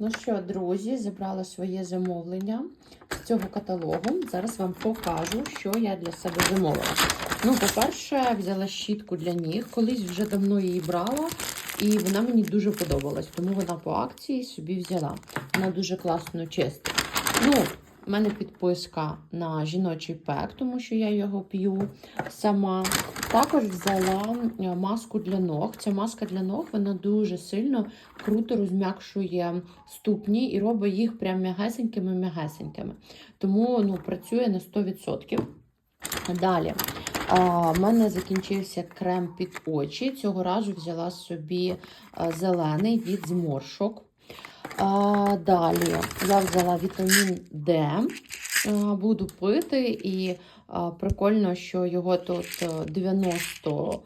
ну що, друзі, забрала своє замовлення з цього каталогу. Зараз вам покажу, що я для себе замовила. Ну, по-перше, взяла щітку для ніг. Колись вже давно її брала, і вона мені дуже подобалась, тому вона по акції собі взяла. Вона дуже класно чиста. Ну, у мене підписка на жіночий пек, тому що я його п'ю сама. Також взяла е, маску для ног. Ця маска для ног вона дуже сильно круто розм'якшує ступні і робить їх прям м'ягесенькими-м'ягесенькими. Тому ну, працює на 100%. Далі. У мене закінчився крем під очі. Цього разу взяла собі зелений від зморшок. А, далі я взяла вітамін Д. Буду пити, і а, прикольно, що його тут е, 90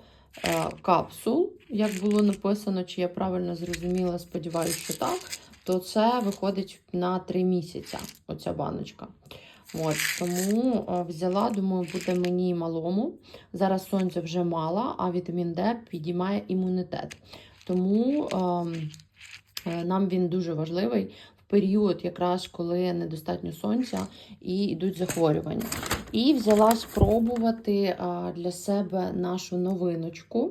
е, капсул, як було написано, чи я правильно зрозуміла, сподіваюся, що так. То це виходить на 3 місяці, оця баночка. От, тому е, взяла, думаю, буде мені малому. Зараз сонця вже мало, а вітамін Д підіймає імунітет. Тому ем, е, нам він дуже важливий в період, якраз коли недостатньо сонця і йдуть захворювання. І взяла спробувати е, для себе нашу новиночку.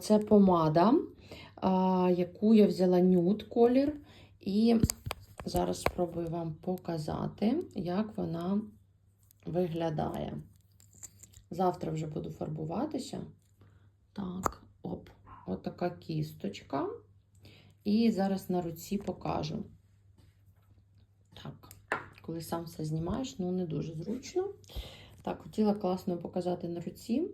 Це помада, яку я взяла нюд колір. І Зараз спробую вам показати, як вона виглядає. Завтра вже буду фарбуватися. Так, оп, отака кісточка. І зараз на руці покажу. Так, коли сам все знімаєш, ну не дуже зручно. Так, хотіла класно показати на руці.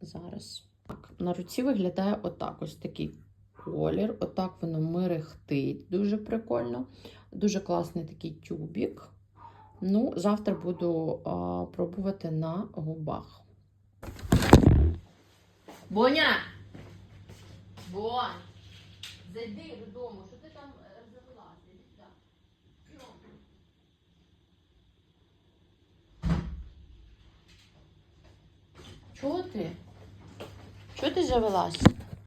Зараз. Так, на руці виглядає отак: ось такий колір. Отак воно мерехтить. Дуже прикольно. Дуже класний такий тюбік. Ну, завтра буду а, пробувати на губах. Боня! Бонь! Зайди додому, що ти там е, завелася? Іди сюди. Чого ти? Чого ти завелася?